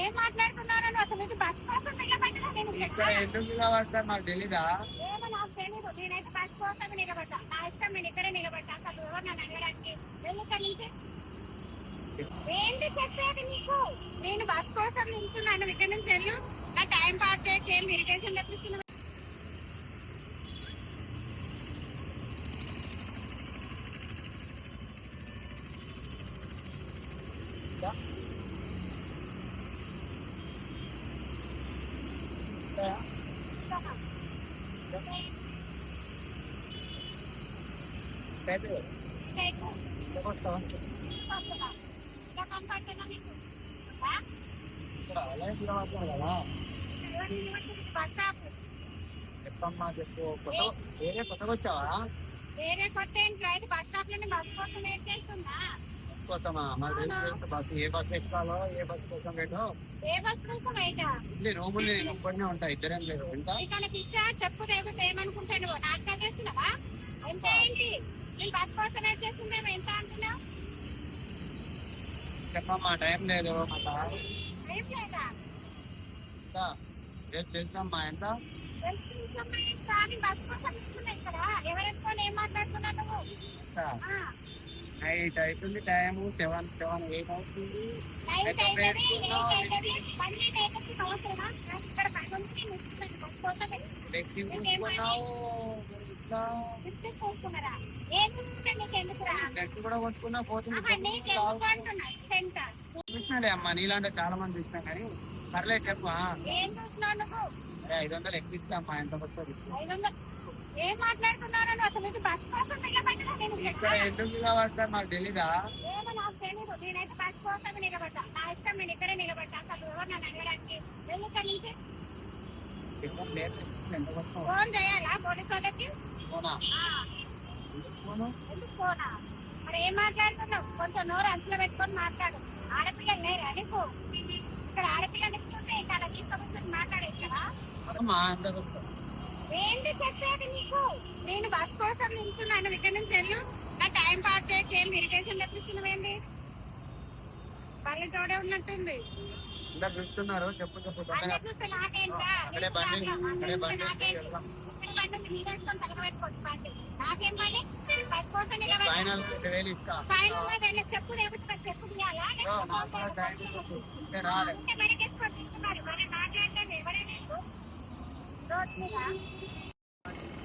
ఏం మాట్లాడుతున్నారో అసలు ఇది బస్ కోసం నిలబడ్డా? నేను ఇక్కడ ఎందుకు నిలబడతారు నాకు తెలీదా? ఏమో నాకు తెలియదు నేనైతే బస్ కోసం నిలబడ్డా. నా ఇష్టం నేను ఇక్కడే నిలబడ్డా. అసలు ఎవరు నన్ను అడగడానికి? వెళ్ళి ఇక్కడి నుంచి. ఏంటి చెప్పేది నీకు? నేను బస్ కోసం నిల్చున్నాను ఇక్కడ నుంచి వెళ్ళు. నా టైం పాస్ చేయక. ఏం ఇరిటేషన్ తెప్పిస్తున్నా లేదు. ఎందుకు వస్తావా? ఇలా కనపడుతున్నా నీకు ఆ? ఇక్కడ అలాగే నిలబడతారు కదా ఎవరు నిలబడుతుంది? బస్ స్టాప్ చెప్పమ్మా చెప్పు కొత్త వేరే కొత్తగా వచ్చావా వేరే కొత్త ఏంటి బస్ స్టాప్లోనే బస్ కోసం వెయిట్ చేస్తుందా కోసమా మరి తెలుసు బస్సు ఏ బస్సు ఎక్కాలో ఏ బస్సు కోసం పెట్టో ఏ బస్ కోసం ఇల్లు రూములు ఒక్కడినే ఉంటా ఇద్దరేం లేదు ఇంకా పిచ్చా చెప్పు దేవుడు ఏమనుకుంటాను నాకు కదేస్తున్నావా ఎంత ఏంటి? నేను బస్ కోసం వెయిట్ చేస్తుందేమో ఎంత అంటున్నావు? చెప్పమ్మా టైం లేదు ఏం లేదా? రేపు తెలుసమ్మా ఎంత? కోసం ఇక్కడ. ఎవరెక్కువ ఏం మాట్లాడుతున్నావు నైట్ అవుతుంది టైం సెవెన్ సెవెన్ ఎయిట్ అవుతుంది కూడా కొట్టుకున్నా పోతుంది అమ్మా నీలాంటి చాలా మంది చూసినా కానీ పర్లేదు చెప్పా ఐదు వందలు ఎక్కిస్తా అమ్మా ఎంత వందలు. ఏం మాట్లాడుతున్నారో నువ్వు అసలు ఇది బస్ కోసం నిలబడ్డా? నేను ఇక్కడ. ఎందుకు నిలబడతారు నాకు తెలీదా? ఏమో నాకు తెలీదు. నేనైతే బస్ కోసం నిలబడ్డా. నా ఇష్టం నేను ఇక్కడే నిలబడ్డా. అసలు ఎవరు నన్ను అడగడానికి? వెళ్ళి ఇక్కడి నుంచి. ఎవరు లేదు. ఎంత వస్తావు? ఫోన్ చేయాలా పోలీసు వాళ్ళకి? ఎందుకు ఫోనా మరి ఏం మాట్లాడుతున్నావు? కొంచెం నోరు అంచులో పెట్టుకొని మాట్లాడు. ఆడపిల్లలు లేరా నీకు? ఇక్కడ ఆడపిల్లలు ఇస్తుంటే ఇక్కడ ఏంటి చెప్పేది నీకు నేను బస్ కోసం నిల్చున్నాను ఇక్కడ నుంచి వెళ్ళు నా టైం పాస్ చేయక ఏం ఇరిటేషన్ తెప్పిస్తున్నావేంది పల్లెటోడే ఉన్నట్టుంది ఇంకా చూస్తున్నారు చెప్పు చెప్పు చూస్తే నాకేంటా నాకేం పని బస్ కోసం ఫైనల్ చెప్పు లేకపోతే చెప్పు తీయాలా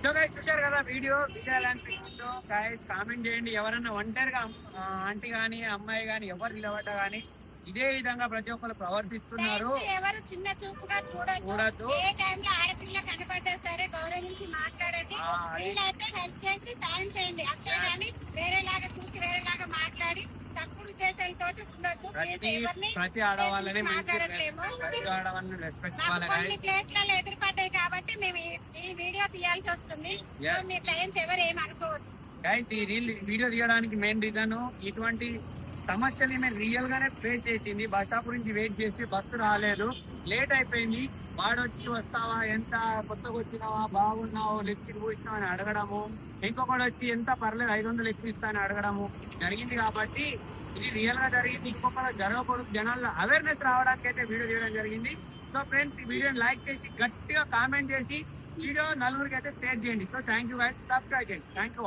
సో గైస్ చూశారు కదా వీడియో? ఎలా అనిపించిందో గైస్ కామెంట్ చేయండి. ఎవరన్నా ఒంటరిగా ఆంటీ గానీ అమ్మాయి గానీ ఎవరు నిలబడ్డా గానీ ఇదే విధంగా ప్రతి ఒక్కరు ప్రవర్తిస్తున్నారు. ఎవరు చిన్న చూపుగా చూడొద్దు. ఏ టైంలో ఆడపిల్ల కనపడ్డా సరే గౌరవించి మాట్లాడండి. వీలైతే హెల్ప్ చేసి సాయం చేయండి. అంతేగాని వేరేలాగా ఉండొద్దు. ప్రతి ఆడవాళ్ళని మాట్లాడట్లేము. కొన్ని. ప్లేస్లలో ఎదురుపడ్డాయి కాబట్టి మేము ఈ- వీడియో తీయాల్సి వస్తుంది. So Yes. మీరు దయించి ఎవరు గైస్ ఈ రీల్ వీడియో తీయడానికి మెయిన్ రీజన్ ఇటువంటి సమస్యని మేము రియల్ గానే ఫేస్ చేసింది. బస్ స్టాప్ నుంచి వెయిట్ చేసి బస్సు రాలేదు. లేట్ అయిపోయింది. వాడొచ్చి వస్తావా? ఎంత కొత్తగా వచ్చినావా బాగున్నావు? లిఫ్ట్ కూర్చున్నావు అని అడగడము. ఇంకొకటి వచ్చి ఎంత పర్లేదు ఐదు వందలు ఎక్కిస్తా అని అడగడము. జరిగింది కాబట్టి ఇది రియల్గా జరిగింది. ఇంకో జరగకూడదు జనాల్లో అవేర్నెస్ రావడానికి అయితే వీడియో చేయడం జరిగింది. సో ఫ్రెండ్స్ ఈ వీడియోని లైక్ చేసి గట్టిగా కామెంట్ చేసి వీడియో నలుగురికి అయితే షేర్ చేయండి. So thank you guys subscribe చేయండి. Thank you